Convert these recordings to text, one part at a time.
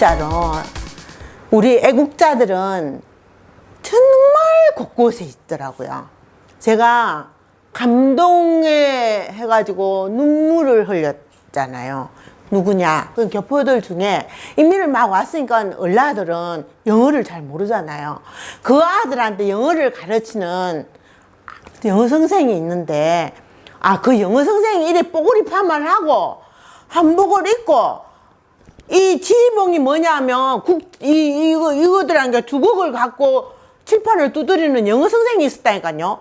진짜로 우리 애국자들은 정말 곳곳에 있더라고요. 제가 감동에 해가지고 눈물을 흘렸잖아요. 누구냐? 그 교포들 중에 인민을 막 왔으니까 얼라들은 영어를 잘 모르잖아요. 그 아들한테 영어를 가르치는 영어 선생이 있는데 아 그 영어 선생이 이래 뽀글이 파마를 하고 한복을 입고 이 지휘봉이 뭐냐면 국, 이, 이거, 이거들한테 주걱을 갖고 칠판을 두드리는 영어 선생이 있었다니까요.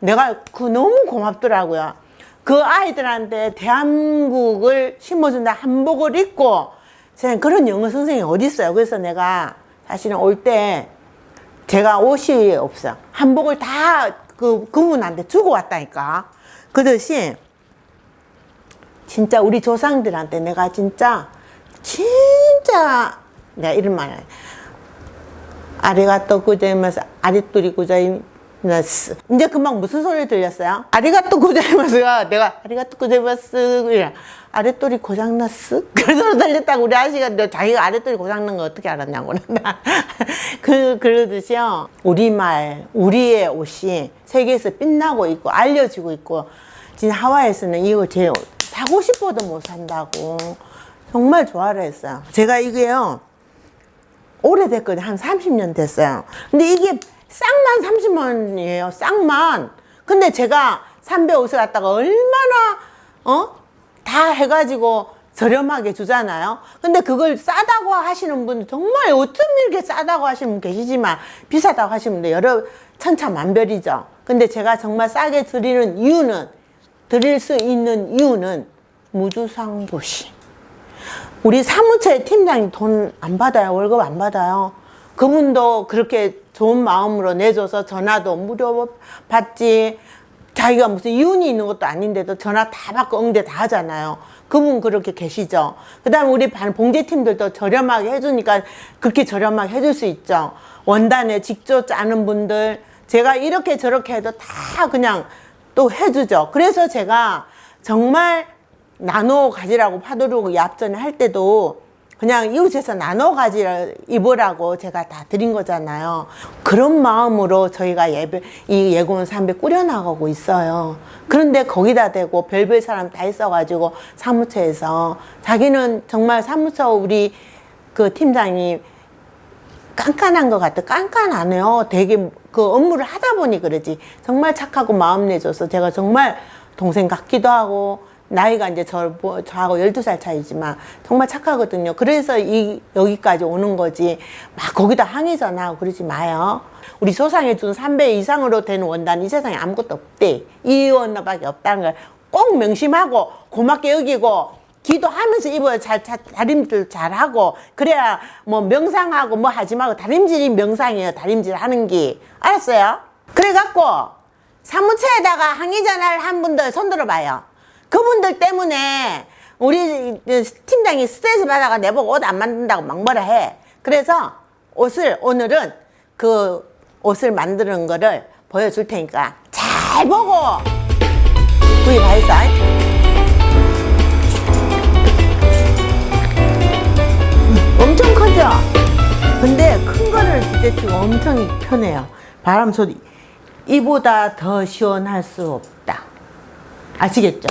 내가 그 너무 고맙더라고요. 그 아이들한테 대한민국을 심어준다 한복을 입고 저는 그런 영어 선생이 어디 있어요. 그래서 내가 사실은 올 때 제가 옷이 없어요. 한복을 다 그 그분한테 주고 왔다니까. 그 대신 진짜 우리 조상들한테 내가 진짜 진짜 내가 이런 말 아리가또 고자이마스 아리또리 고자이마스. 이제 금방 무슨 소리 들렸어요? 아리가또 고자이마스가. 내가 아리가또 고자이마스 아리또리 고장났어? 그 소리 들렸다고 우리 아저씨가 너 자기가 아리또리 고장난 거 어떻게 알았냐고 그 그러듯이요. 우리말 우리의 옷이 세계에서 빛나고 있고 알려지고 있고 진짜 하와이에서는 이거 제일 사고 싶어도 못 산다고 정말 좋아를 했어요. 제가 이게요, 오래됐거든요. 한 30년 됐어요. 근데 이게 쌍만 30원이에요. 쌍만. 근데 제가 삼배 옷을 갖다가 얼마나, 어? 다 해가지고 저렴하게 주잖아요. 근데 그걸 싸다고 하시는 분 정말 어쩜 이렇게 싸다고 하시는 분 계시지만 비싸다고 하시는 분들 여러 천차만별이죠. 근데 제가 정말 싸게 드리는 이유는 드릴 수 있는 이유는 무주상도시. 우리 사무처의 팀장이 돈안 받아요. 월급 안 받아요. 그분도 그렇게 좋은 마음으로 내줘서 전화도 무료 받지. 자기가 무슨 이윤이 있는 것도 아닌데도 전화 다 받고 응대 다 하잖아요. 그분 그렇게 계시죠. 그 다음에 우리 반 봉제팀들도 저렴하게 해주니까 그렇게 저렴하게 해줄 수 있죠. 원단에 직접 짜는 분들, 제가 이렇게 저렇게 해도 다 그냥 또 해주죠. 그래서 제가 정말 나눠 가지라고 파도르고 얍전에 할 때도 그냥 이웃에서 나눠 가지라 입으라고 제가 다 드린 거잖아요. 그런 마음으로 저희가 예배, 이 예고원 삼배 꾸려나가고 있어요. 그런데 거기다 대고 별별 사람 다 있어가지고 사무처에서 자기는 정말 사무처 우리 그 팀장이 깐깐한 것 같아. 깐깐하네요. 되게 그 업무를 하다 보니 그러지. 정말 착하고 마음 내줘서 제가 정말 동생 같기도 하고 나이가 이제 저, 저하고 12살 차이지만 정말 착하거든요. 그래서 이, 여기까지 오는 거지. 막 거기다 항의 전화하고 그러지 마요. 우리 소상에 준 3배 이상으로 되는 원단 이 세상에 아무것도 없대. 이 원단밖에 없다는 걸 꼭 명심하고 고맙게 여기고 기도하면서 입어야 잘, 잘 다림질 잘하고 그래야 뭐 명상하고 뭐 하지 말고 다림질이 명상이에요. 다림질 하는 게. 알았어요? 그래갖고 사무처에다가 항의 전화를 한 분들 손들어 봐요. 그분들 때문에 우리 팀장이 스트레스 받아가 내보고 옷 안 만든다고 막 뭐라 해. 그래서 옷을 오늘은 그 옷을 만드는 거를 보여줄 테니까 잘 보고 구입하이소. 엄청 크죠? 근데 큰 거를 부대찌고 엄청 편해요. 바람 소리. 이보다 더 시원할 수 없다. 아시겠죠?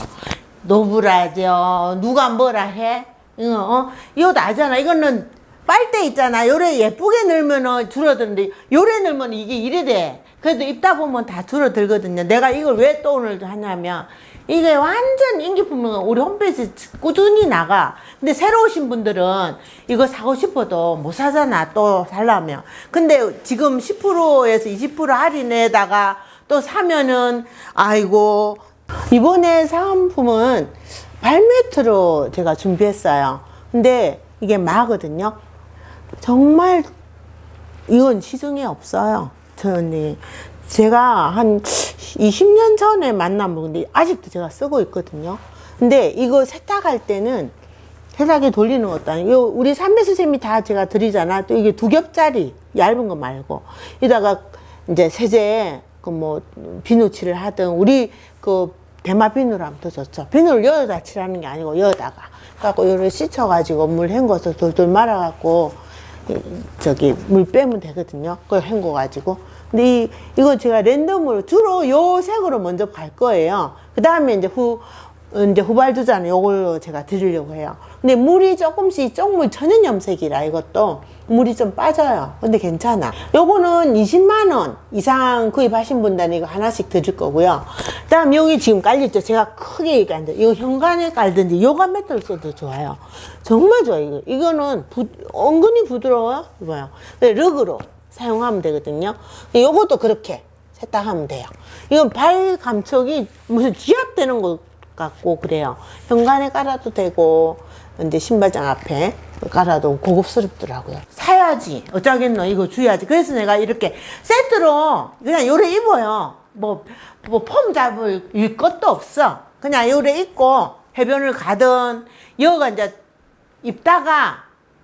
노브라죠. 누가 뭐라 해? 이거, 어? 이거 나잖아. 이거는 빨대 있잖아. 요래 예쁘게 넣으면 줄어드는데, 요래 넣으면 이게 이래 돼. 그래도 입다 보면 다 줄어들거든요. 내가 이걸 왜 또 오늘 하냐면, 이게 완전 인기 품은 우리 홈페이지 꾸준히 나가. 근데 새로 오신 분들은 이거 사고 싶어도 못 사잖아. 또 살려면. 근데 지금 10%에서 20% 할인에다가 또 사면은, 아이고, 이번에 사은품은 발매트로 제가 준비했어요. 근데 이게 마거든요. 정말 이건 시중에 없어요. 저는 제가 한 20년 전에 만난 분인데 아직도 제가 쓰고 있거든요. 근데 이거 세탁할 때는 세상에 돌리는 것도 아니고 요 우리 삼배 선생님이 다 제가 드리잖아 또 이게 두 겹짜리 얇은 거 말고 이다가 이제 세제 그 뭐 비누칠을 하든 우리 그 대마 비누로 하면 더 좋죠. 비누를 여기다 칠하는 게 아니고 여기다가. 갖고 요를 씻어가지고 물 헹궈서 돌돌 말아갖고 이- 저기 물 빼면 되거든요. 그걸 헹궈가지고. 근데 이, 이거 제가 랜덤으로 주로 요 색으로 먼저 갈 거예요. 그 다음에 이제 후 이제 후발주자는 요걸로 제가 드리려고 해요. 근데 물이 조금씩 쪽물 천연 염색이라 이것도 물이 좀 빠져요. 근데 괜찮아. 요거는 20만 원 이상 구입하신 분들은 이거 하나씩 드릴 거고요. 그 다음 여기 지금 깔렸죠. 제가 크게 얘기한다. 이거 현관에 깔든지 요가 매트를 써도 좋아요. 정말 좋아요. 이거 이거는 부, 은근히 부드러워요. 이거요. 럭으로 사용하면 되거든요. 요것도 그렇게 세탁하면 돼요. 이건 발 감촉이 무슨 지압되는 것 같고 그래요. 현관에 깔아도 되고 이제 신발장 앞에 깔아도 고급스럽더라고요. 사야지. 어쩌겠노. 이거 주야지. 그래서 내가 이렇게 세트로 그냥 요래 입어요. 뭐, 뭐, 폼 잡을 일 것도 없어. 그냥 요래 입고 해변을 가든, 여가 이제 입다가,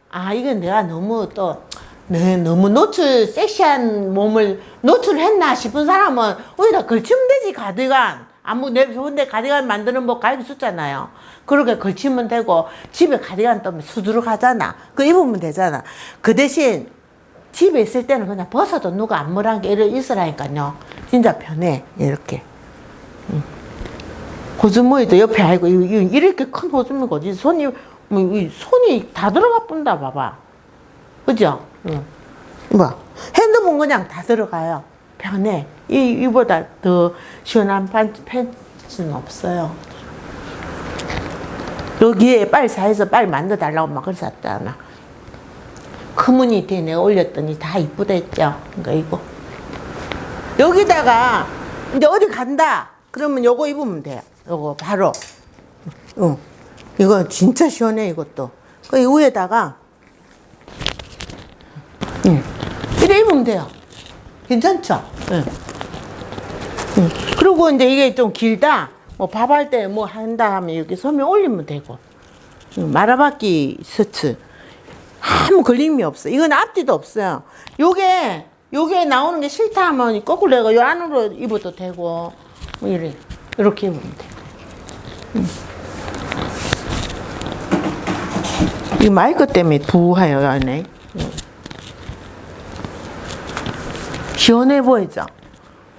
아, 이건 내가 너무 또, 네, 너무 노출, 섹시한 몸을 노출했나 싶은 사람은 오히려 걸치면 되지, 가디건. 아무 내 좋은데 가디건 만드는 법 가르쳤잖아요. 그렇게 걸치면 되고, 집에 가디건 또 수두룩 하잖아. 그 입으면 되잖아. 그 대신, 집에 있을 때는 그냥 벗어도 누가 안 물한 게 이렇게 있으라니까요. 진짜 편해, 이렇게. 호주머니도 옆에 이- 이렇게 큰 호주머니가 어디 손이 뭐이 손이 다 들어가 본다 봐봐 그죠? 응. 뭐 핸드폰 그냥 다 들어가요 편해 이 이보다 더 시원한 판, 팬츠는 없어요 여기에 빨 사해서 빨 만들어 달라고 막 그랬었잖아 커뮤니티에 내가 올렸더니 다 이쁘다 했죠 그러니까 이거 여기다가 이제 어디 간다. 그러면 요거 입으면 돼요. 요거 바로. 응. 이거 진짜 시원해 이것도. 그 위에다가 응. 이래 입으면 돼요. 괜찮죠? 응. 응. 그리고 이제 이게 좀 길다. 뭐 밥 할 때 뭐 한다 하면 여기 소매 올리면 되고. 응, 마라바끼 스츠. 아무 걸림이 없어. 이건 앞뒤도 없어요. 요게, 요게 나오는 게 싫다 하면 거꾸로 내가 요 안으로 입어도 되고, 뭐 이래. 이렇게 입으면 돼. 음. 이 마이크 때문에 부해요, 안에. 음. 시원해 보이죠?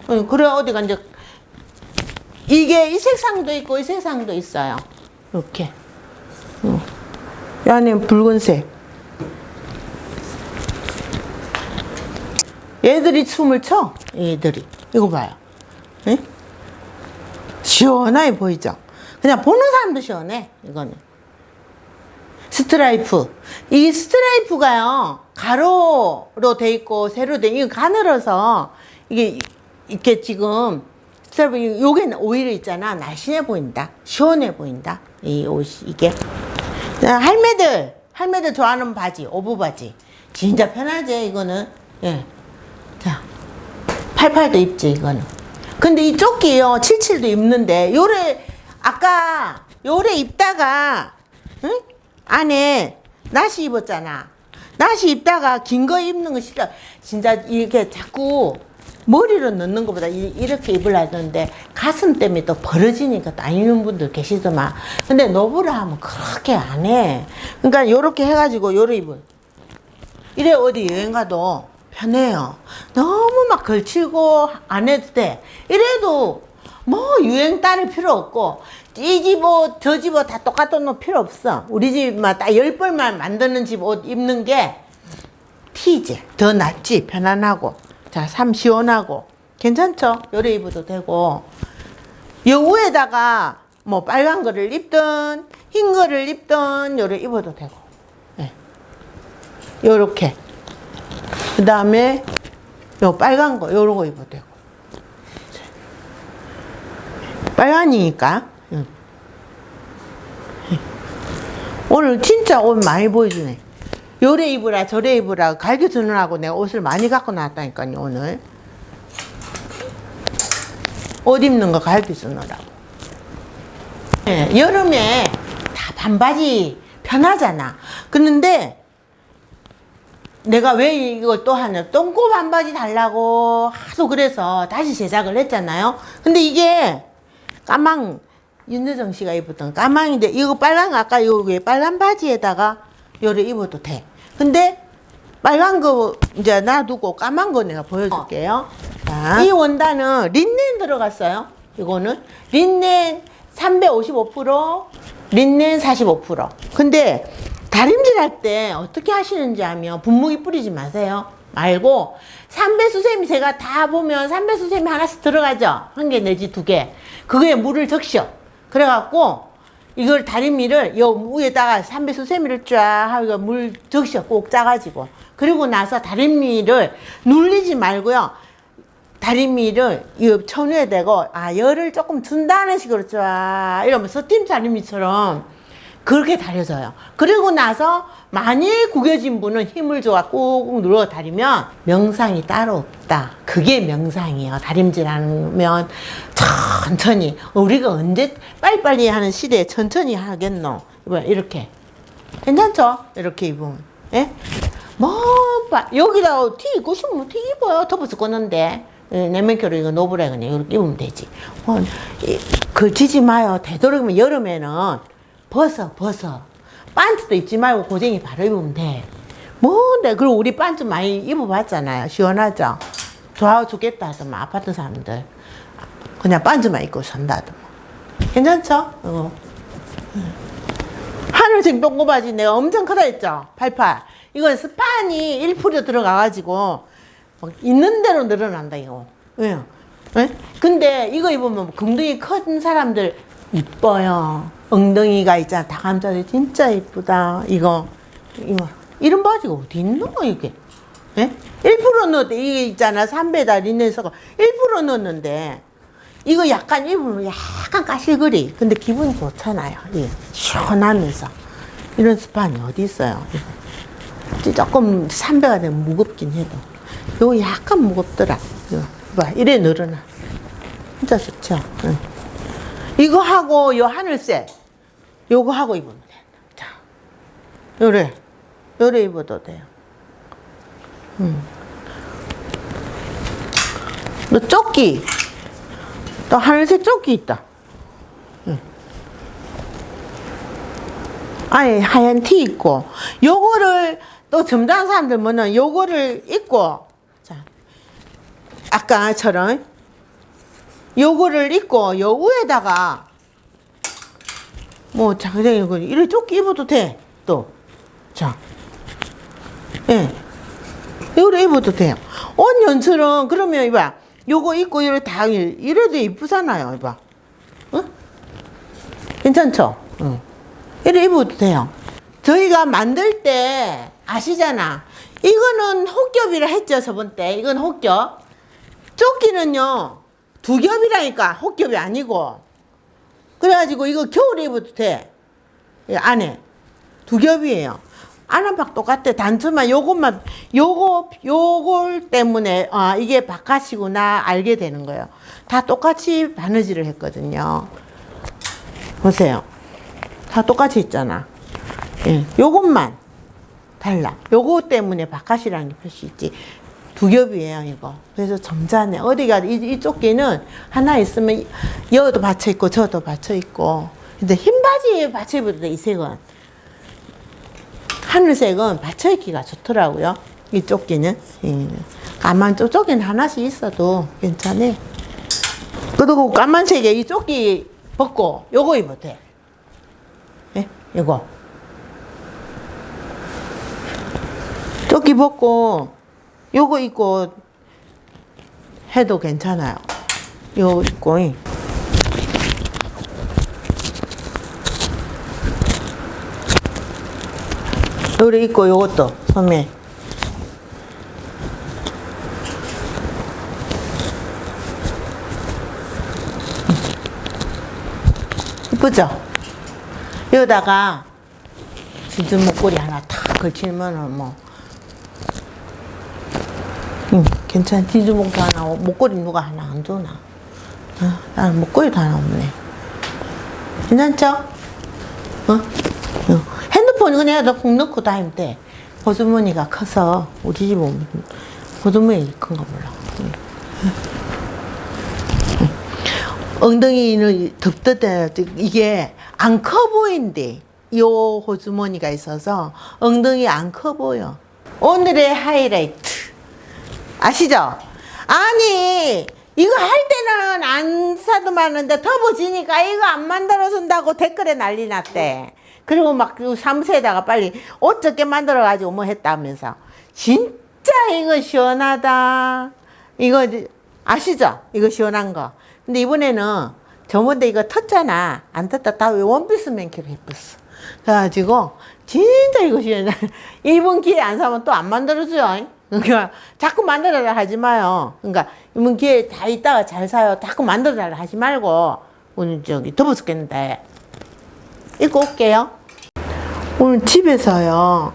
음, 그래, 어디가 이제, 이게 이 색상도 있고 이 색상도 있어요. 이렇게. 음. 이 안에 붉은색. 얘들이 춤을 춰. 얘들이. 이거 봐요. 예? 시원하게 보이죠? 그냥 보는 사람도 시원해. 이거는. 스트라이프. 이 스트라이프가요, 가로로 돼 있고, 세로 돼, 이거 가늘어서, 이게, 이렇게 지금, 스트라이프, 요게 오히려 있잖아. 날씬해 보인다. 시원해 보인다. 이 옷이, 이게. 자, 할매들, 할매들 좋아하는 바지, 오브 바지. 진짜 편하지, 이거는. 예. 자, 88도 입지, 이거는. 근데 이 조끼요, 77도 입는데, 요래, 아까, 요래 입다가, 응? 안에 나시 입었잖아. 나시 입다가 긴 거 입는 거 싫어. 진짜 이렇게 자꾸 머리로 넣는 것보다 이- 이렇게 입으려 하는데 가슴 때문에 또 벌어지니까 또안 입는 분들 계시더만. 근데 노브라 하면 그렇게 안 해. 그러니까 요렇게 해가지고 요래 입어. 이래 어디 여행 가도 편해요. 너무 막 걸치고 안 해도 돼. 이래도 뭐 유행 따를 필요 없고 이집 옷, 저집옷다 똑같은 옷 필요 없어. 우리 딱열 벌만 만드는 집 옷 입는 게 티지. 더 낫지. 편안하고. 자, 삶 시원하고. 괜찮죠? 요래 입어도 되고. 요 위에다가 뭐 빨간 거를 입든 흰 거를 입든 요래 입어도 되고. 예. 요렇게. 그 다음에 요 빨간 거, 요런 거 입어도 되고. 빨간이니까. 응. 오늘 진짜 옷 많이 보여주네. 요래 입으라, 저래 입으라, 갈겨 주느라고 내가 옷을 많이 갖고 나왔다니까요, 오늘. 옷 입는 거 갈겨 주느라고. 예, 여름에 다 반바지 편하잖아. 그런데 내가 왜 이걸 또 하냐. 똥꼬 반바지 달라고 하도 그래서 다시 제작을 했잖아요. 근데 이게 까망, 윤여정 씨가 입었던 까망인데 이거 빨간 거 아까 이거 왜 빨간 바지에다가 요를 입어도 돼. 근데 빨간 거 이제 놔두고 까만 거 내가 보여줄게요. 자, 이 원단은 린넨 들어갔어요. 이거는 린넨 355%, 린넨 45%. 근데 다림질 할 때 어떻게 하시는지 하면 분무기 뿌리지 마세요. 말고 삼배수세미 제가 다 보면 삼배수세미 하나씩 들어가죠. 한 개 내지 두 개. 그거에 물을 적셔. 그래갖고 이걸 다리미를 요 위에다가 삼배수 세미를 쫙 하고 물 적셔 꼭 짜가지고 그리고 나서 다리미를 눌리지 말고요. 다리미를 이 천우에 대고 아 열을 조금 준다는 식으로 쫙 이러면 스팀 다리미처럼 그렇게 다려져요. 그리고 나서 많이 구겨진 분은 힘을 줘가 꾹꾹 눌러 다리면 명상이 따로 없다. 그게 명상이에요. 다림질 하면 천천히 우리가 언제 빨리빨리 하는 시대에 천천히 하겠노? 이거 이렇게 괜찮죠? 이렇게 입으면 예? 뭐 봐. 여기다 티 입고 싶으면 티 입어요. 덮어서 껐는데 내면교로 이거 노브라 그냥 이렇게 입으면 되지. 어, 이, 걸치지 마요. 되도록이면 여름에는 벗어 벗어. 반츠도 입지 말고 고쟁이 바로 입으면 돼. 뭔데 그리고 우리 반츠 많이 입어봤잖아요. 시원하죠? 좋아 죽겠다 하더만 아파트 사람들 그냥 반츠만 입고 산다 하더만 괜찮죠? 어. 하늘색 똥꼬바지 내가 엄청 크다 했죠? 88. 이건 스판이 1% 들어가가지고 막 있는 대로 늘어난다 이거. 왜요? 예? 근데 이거 입으면 금덩이 큰 사람들 이뻐요. 엉덩이가 있잖아. 다감자들 진짜 이쁘다. 이거 이거 이런 바지가 어디 있노 이게? 예? 1% 넣었대. 이게 있잖아. 3배다 리넨서가 1% 넣었는데 이거 약간 입으면 약간 까실거리. 근데 기분이 좋잖아요. 예. 시원하면서. 이런 스판이 어디 있어요? 이거. 조금 3배가 되면 무겁긴 해도. 이거 약간 무겁더라. 이거 봐. 이래 늘어나. 진짜 좋죠? 응. 이거 하고 요 하늘색. 요거 하고 입으면 돼. 자. 요래. 요래 입어도 돼요. 너 조끼. 또 하늘색 조끼 있다. 응. 아니 하얀 티 입고 요거를 또 점잖은 사람들 뭐는 요거를 입고 자 아까처럼 요거를 입고 요 위에다가 뭐 장장이 이거 이래 조끼 입어도 돼 또 자 예. 요래 입어도 돼요. 옷 연출은 그러면 이봐. 요거 입고 이래 다 이래도 이쁘잖아요. 이봐. 어? 괜찮죠? 응. 이래 입어도 돼요. 저희가 만들 때 아시잖아. 이거는 혹겹이라 했죠 저번 때. 이건 혹겹. 조끼는요 두 겹이라니까 혹겹이 아니고. 그래가지고 이거 겨울에 입어도 돼. 이 안에 두 겹이에요. 안은박 똑같아. 단추만 요것만 요거 요걸 때문에 아 이게 바깥이구나 알게 되는 거예요. 다 똑같이 바느질을 했거든요. 보세요. 다 똑같이 있잖아. 예, 요것만 달라. 요거 때문에 바깥이라는 게 표시 있지. 두 겹이에요, 이거. 그래서 점잖네. 어디가, 이, 이쪽 끼는 하나 있으면 여도 받쳐 있고 저도 받쳐 있고. 근데 흰 바지에 받쳐 입어도 돼, 이 색은. 하늘색은 받쳐 입기가 좋더라고요. 이쪽 끼는. 예. 까만 쪽쪽에는 하나씩 있어도 괜찮네. 그리고 까만색에 이 조끼 벗고 요거 입어도 돼. 예? 요거. 조끼 벗고 요거 입고 해도 괜찮아요. 요거 입고. 요래 입고 요것도 소매. 이쁘죠? 여기다가 진주 목걸이 하나 탁 걸치면은 뭐 응, 괜찮아. 목걸이 하나, 목걸이 누가 하나 안 주나? 아, 나는 목걸이도 하나 없네. 괜찮죠? 어? 어. 핸드폰 그냥 푹 넣고 다니면 돼. 호주머니가 커서 우리 집은 호주머니 큰가 몰라. 응. 엉덩이는 덥듯해. 이게 안 커 보인대. 요 호주머니가 있어서 엉덩이 안 커 보여. 오늘의 하이라이트. 아시죠? 아니, 이거 할 때는 안 사도 많은데 더워지니까 이거 안 만들어 준다고 댓글에 난리 났대. 그리고 막 그 사무실에다가 빨리 옷 적게 만들어 가지고 뭐 했다면서. 진짜 이거 시원하다. 이거 아시죠? 이거 시원한 거. 근데 이번에는 저번에 이거 텄잖아. 안 텄다. 다 원피스 맨키로 예뻤어. 그래가지고 진짜 이거 시원해. 이번 기회에 안 사면 또 안 만들어줘요. 그러니까 자꾸 만들어달라 하지 마요. 그러니까 이번 기회에 다 있다가 잘 사요. 자꾸 만들어달라 하지 말고 오늘 저기 더워 죽겠는데 입고 올게요. 오늘 집에서요.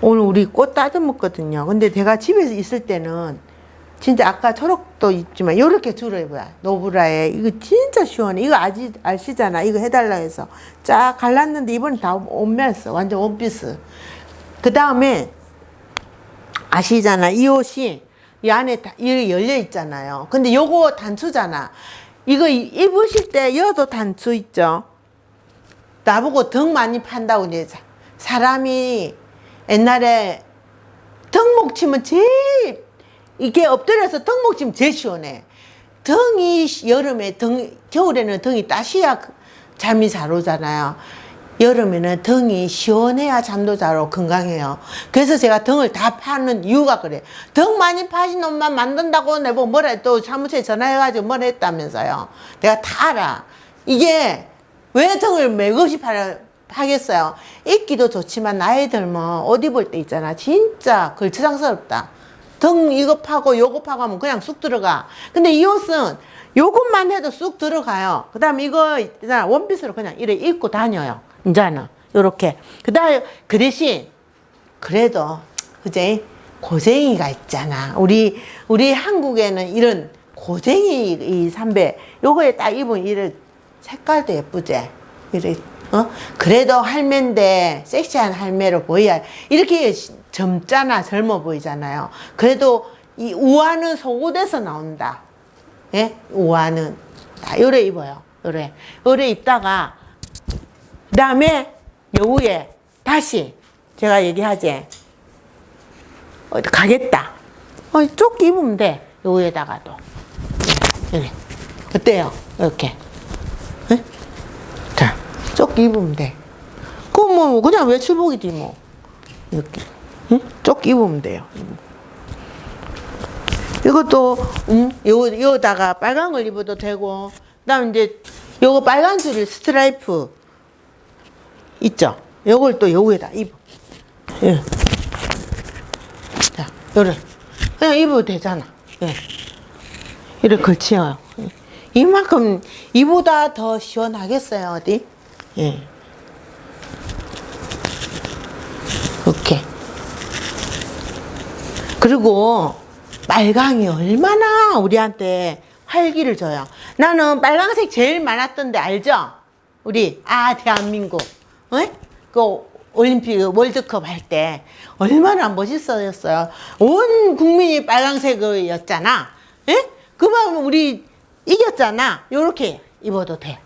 오늘 우리 꽃 따듬었거든요. 근데 제가 집에서 있을 때는 진짜 아까 초록도 있지만 이렇게 줄을 입어요. 노브라에 이거 진짜 시원해. 이거 아지 아시잖아. 이거 해달라 해서 쫙 갈랐는데 이번에 다 옷매했어. 완전 원피스. 그 다음에 아시잖아. 이 옷이 이 안에 다 이렇게 열려 있잖아요. 근데 요거 단추잖아. 이거 이- 입으실 때 여도 단추 있죠. 나보고 등 많이 판다고 이제 사- 사람이 옛날에 등목 치면 제일 이게 엎드려서 등목 치면 제일 시원해. 등이 시- 여름에 등 겨울에는 등이 따시야 그- 잠이 잘 오잖아요. 여름에는 등이 시원해야 잠도 잘 오고 건강해요. 그래서 제가 등을 다 파는 이유가 그래. 등 많이 파신 놈만 만든다고 내보고 뭐라 또 사무실에 전화해가지고 뭐라 했다면서요. 내가 다 알아. 이게 왜 등을 맥없이 파, 파겠어요? 입기도 좋지만 나이 들면 옷 입을 때 있잖아. 진짜 걸치장스럽다. 등 이거 파고 요거 파고 하면 그냥 쑥 들어가. 근데 이 옷은 요것만 해도 쑥 들어가요. 그 다음에 이거. 원피스로 그냥 이래 입고 다녀요. 이제는. 요렇게. 그 다음에 그 대신 그래도 그제 고쟁이가 있잖아. 우리 우리 한국에는 이런 고쟁이 이 삼배 요거에 딱 입은 이런 색깔도 예쁘지. 이래 어 그래도 할매인데 섹시한 할매로 보여야 이렇게 젊잖아 젊어 보이잖아요. 그래도 이 우아는 속옷에서 나온다. 예 우아는 다 요래 입어요. 요래 요래 입다가 그 다음에 여우에 다시 제가 얘기하지. 어디 가겠다. 어, 쪽 입으면 돼. 여기에다가도. 이렇게. 어때요? 이렇게. 네? 자, 쪽 입으면 돼. 그럼 뭐, 그냥 외출복이지 뭐. 이렇게. 응? 쪽 입으면 돼요. 이것도, 음, 요, 요다가 빨간 걸 입어도 되고, 그 다음 이제, 요거 빨간 줄이 스트라이프 있죠? 요걸 또 요거에다 입어. 예. 자, 요래. 그냥 입어도 되잖아. 예. 이렇게 걸치요. 예. 이만큼, 이보다 더 시원하겠어요, 어디? 예. 이렇게. 그리고 빨강이 얼마나 우리한테 활기를 줘요. 나는 빨강색 제일 많았던데 알죠? 우리 아 대한민국, 어? 그 올림픽 월드컵 할 때 얼마나 멋있었어요. 온 국민이 빨강색이었잖아. 예? 그만 우리 이겼잖아. 요렇게 입어도 돼.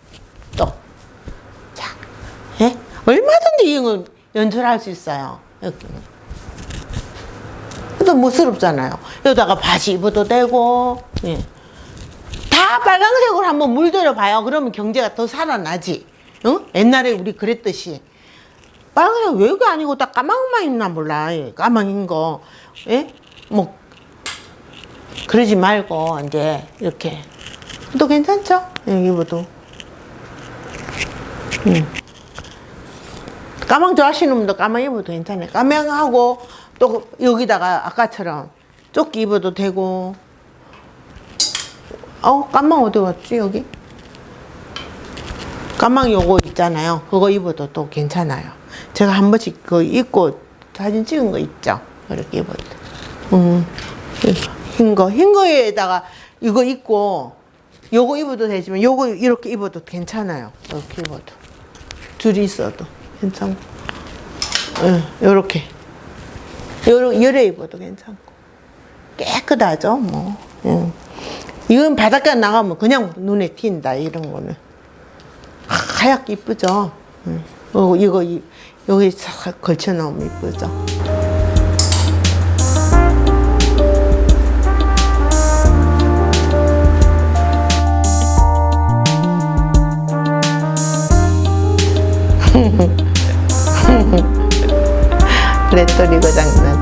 또. 자, 예? 얼마든지 이건 연출할 수 있어요. 이렇게. 또 멋스럽잖아요. 여기다가 바지 입어도 되고, 예. 다 빨강색으로 한번 물들여 봐요. 그러면 경제가 더 살아나지. 응? 옛날에 우리 그랬듯이. 빨강색 왜그 아니고 다 까망만 입나 몰라. 예, 까망인 거. 예? 뭐, 그러지 말고, 이제, 이렇게. 또 괜찮죠? 예, 입어도. 음. 까망 좋아하시는 분도 까망 입어도 괜찮아요. 까망하고 또 여기다가 아까처럼 조끼 입어도 되고. 어, 까망 어디 갔지, 여기? 까망 요거 있잖아요. 그거 입어도 또 괜찮아요. 제가 한 번씩 그 입고 사진 찍은 거 있죠? 이렇게 입어도. 음, 흰 거. 흰 거에다가 이거 입고 요거 입어도 되지만 요거 이렇게 입어도 괜찮아요. 이렇게 입어도. 줄이 있어도 괜찮고. 응, 요렇게. 요러, 열에 입어도 괜찮고. 깨끗하죠, 뭐. 응. 이건 바닷가 나가면 그냥 눈에 띈다, 이런 거는. 하얗게 이쁘죠? 응. 어, 이거, 이- 여기 싹 걸쳐 놓으면 이쁘죠? 레토리 고장나.